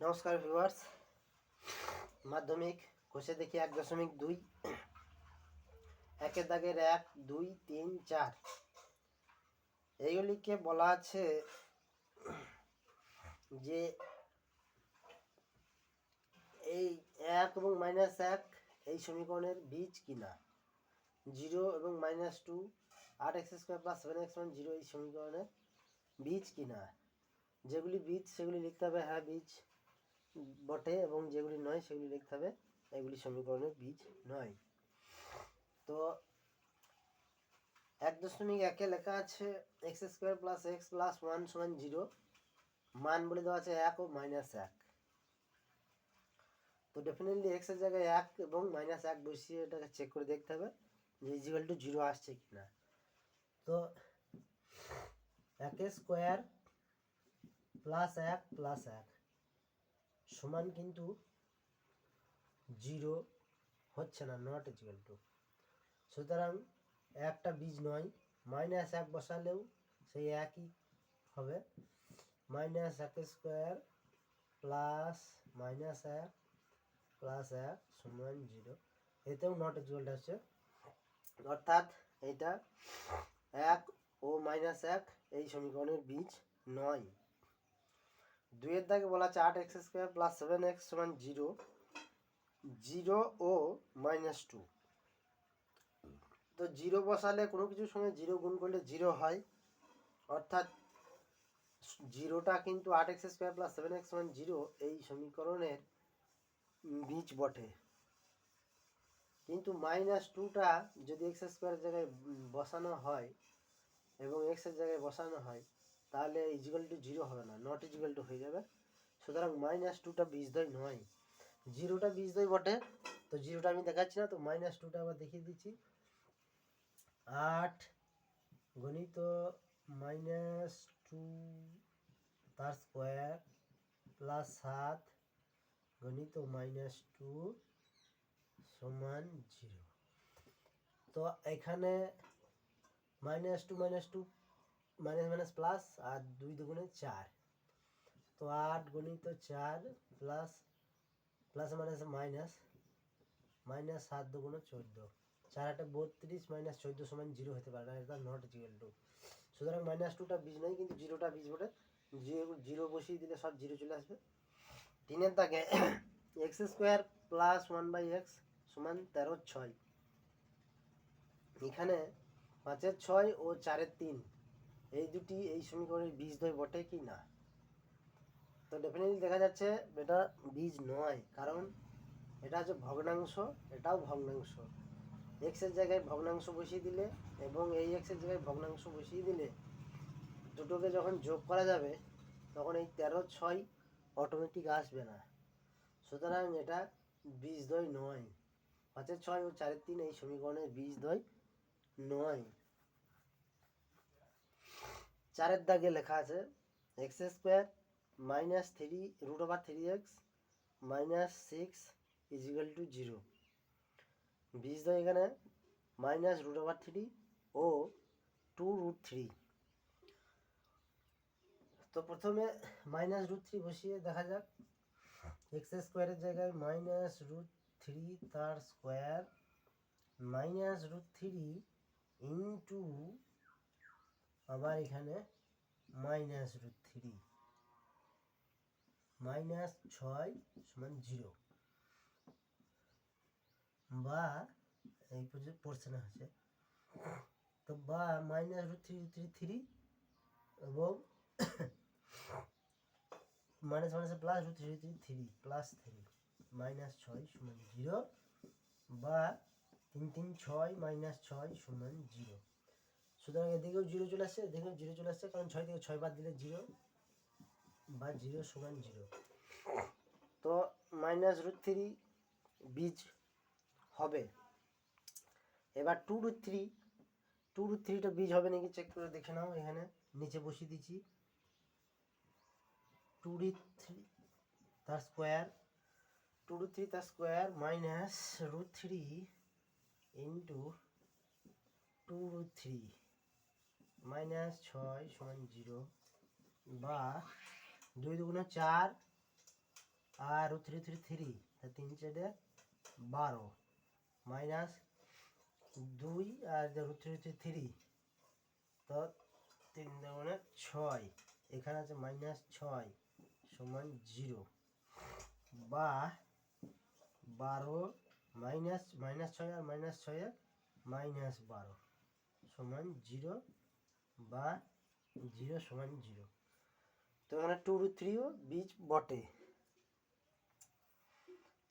নমস্কার ভিউয়ার্স। মাধ্যমিক কোষে দেখি এক দশমিক দুই। একের দাগের এক, দুই, তিন, চার। এইগুলিকে বলা আছে যে এই এক এবং মাইনাস এক এই সমীকরণের বীজ কিনা? জিরো এবং মাইনাস টু, আট x square plus seven x one zero এই সমীকরণের বীজ কিনা? যেগুলি বীজ সেগুলি লিখতে হবে হ্যাঁ বীজ। বটে এবং যেগুলি নয় সেগুলি লিখতে হবে, এগুলি সমীকরণের বীজ নয়। তো এক দশমিক একে লেখা আছে, x square plus x plus one সমান জিরো, মান বলে দেওয়া আছে এক ও মাইনাস এক। তো ডেফিনেটলি এক্সের জায়গায় এক এবং মাইনাস এক বসিয়ে এটাকে চেক করে দেখতে হবে যে ইজিক্যাল টু জিরো আসছে কি না তো একে স্কোয়ার প্লাস এক প্লাস এক। সমান কিন্তু জিরো হচ্ছে না নট ইজিক্যাল টু সুতরাং একটা বীজ নয় মাইনাস এক বসালেও সেই একই হবে। মাইনাস এক স্কোয়ার প্লাস মাইনাস এক প্লাস এক সমান জিরো। এতেও নট ইজিক্যাল হচ্ছে। অর্থাৎ এটা এক ও মাইনাস এক এই সমীকরণের বীজ নয়। দুইয়ের দাগে বলা আছে আট x square plus seven x সমান জিরো জিরো ও মাইনাস টু। তো জিরো বসালে কোনো কিছুর সঙ্গে জিরো গুণ করলে জিরো হয়। অর্থাৎ জিরোটা কিন্তু আট x square plus seven x সমান জিরো এই সমীকরণের বীজ বটে। কিন্তু মাইনাস টুটা যদি এক্স স্কোয়ারের জায়গায় বসানো হয় এবং এক্সের জায়গায় বসানো হয় তাহলে ইজিক্যাল টু জিরো হবে না নট ইজিক্যাল টু হয়ে যাবে। সুতরাং মাইনাস টুটা বীজদ্বয় নয়। জিরোটা বীজদ্বয় বটে, তো জিরোটা আমি দেখাচ্ছি না, তো মাইনাস টুটা আবার দেখিয়ে দিচ্ছি। আট গণিত মাইনাস টু তার স্কোয়ার প্লাস সাত গণিত মাইনাস টু সমান জিরো তো এখানে minus two minus two minus minus plus আর দুই দুগুণে চার। তো আট গণিত চার plus plus minus minus minus সাত দুগুণে চোদ্দ। চার আটে বত্রিশ মাইনাস চোদ্দ সমান জিরো হতে পারে না এটা নট জিরো টু সুতরাং মাইনাস টুটা বীজ নয় কিন্তু জিরোটা বীজ বটে। জিরো জিরো বসিয়ে দিলে সব জিরো চলে আসবে। তিনের দাগে x square plus one by x সমান তেরো ছয়। এখানে পাঁচের ছয় ও চারের তিন। এই দুটি, এই সমীকরণের বীজ দ্বয় বটে কি না? তো ডেফিনেটলি দেখা যাচ্ছে এটা বীজ নয়, কারণ এটা হচ্ছে ভগ্নাংশ, এটাও ভগ্নাংশ। এক্সের জায়গায় ভগ্নাংশ বসিয়ে দিলে এবং এই এক্সের জায়গায় ভগ্নাংশ বসিয়ে দিলে দুটোকে যখন যোগ করা যাবে, তখন এই তেরো ছয় অটোমেটিক আসবে না। সুতরাং এটা বীজ বীজদ্বয় নয়। পাঁচের ছয় ও চারের তিন এই সমীকরণের বীজদ্বয় নয়। চারের দাগে লেখা আছে x square minus three root over three x minus six equal to zero বীজদ্বয় এখানে মাইনাস রুট ওভার থ্রি ও টু রুট থ্রি তো প্রথমে মাইনাস রুট থ্রি বসিয়ে দেখা যাক। এক্স স্কোয়ারের জায়গায় মাইনাস রুট থ্রি তার square minus root three into আবার এখানে মাইনাস রুট থ্রি মাইনাস ছয় সমান জিরো বা এই পড়ছে না হচ্ছে। তো বা minus root three three three এবং minus minus plus root three three three plus three minus ছয় সমান জিরো বা তিন তিন, ছয় মাইনাস ছয় সমান জিরো সুতরাং এদিকেও জিরো চলে আসছে, এদিকেও জিরো চলে আসছে, কারণ ছয় থেকে ছয় বাদ দিলে জিরো বা জিরো সমান জিরো। তো মাইনাস রুট থ্রি বীজ হবে। এবার two root three two root থ্রিটা বীজ হবে নাকি চেক করে দেখে নাও এখানে, নিচে বসিয়ে দিচ্ছি। টু রুট থ্রি তার স্কোয়ার টু রুট থ্রি তার square minus root three into two root three minus ছয় সমান জিরো বা দুই দুগুণে চার আর থ্রি থ্রি থ্রি তিন চারে বারো। মাইনাস দুই আর থ্রি থ্রি থ্রি তো তিন দুগুণে ছয়, এখানে আছে মাইনাস ছয় সমান জিরো বা বারো মাইনাস মাইনাস ছয় আর মাইনাস ছয়ে মাইনাস বারো সমান জিরো বা জিরো সমান জিরো। তো এখানে টু রুট থ্রিও বীজ বটে।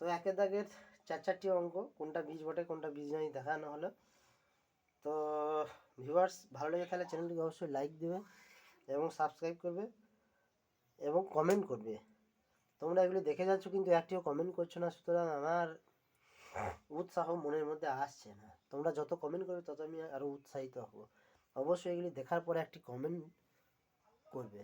তো একের দাগের চার চারটি অঙ্ক কোনটা বীজ বটে, কোনটা বীজ নয় দেখানো হলো। তো ভিউয়ার্স ভালো লেগে তাহলে চ্যানেলটিকে অবশ্যই লাইক দেবে এবং সাবস্ক্রাইব করবে এবং কমেন্ট করবে। তোমরা এগুলো দেখে যাচ্ছ কিন্তু একটিও কমেন্ট করছ না, সুতরাং আমার উৎসাহ মনের মধ্যে আসছে না। তোমরা যত কমেন্ট করবে তত আমি আরও উৎসাহিত হব। অবশ্যই এগুলি দেখার পরে একটি কমেন্ট করবে।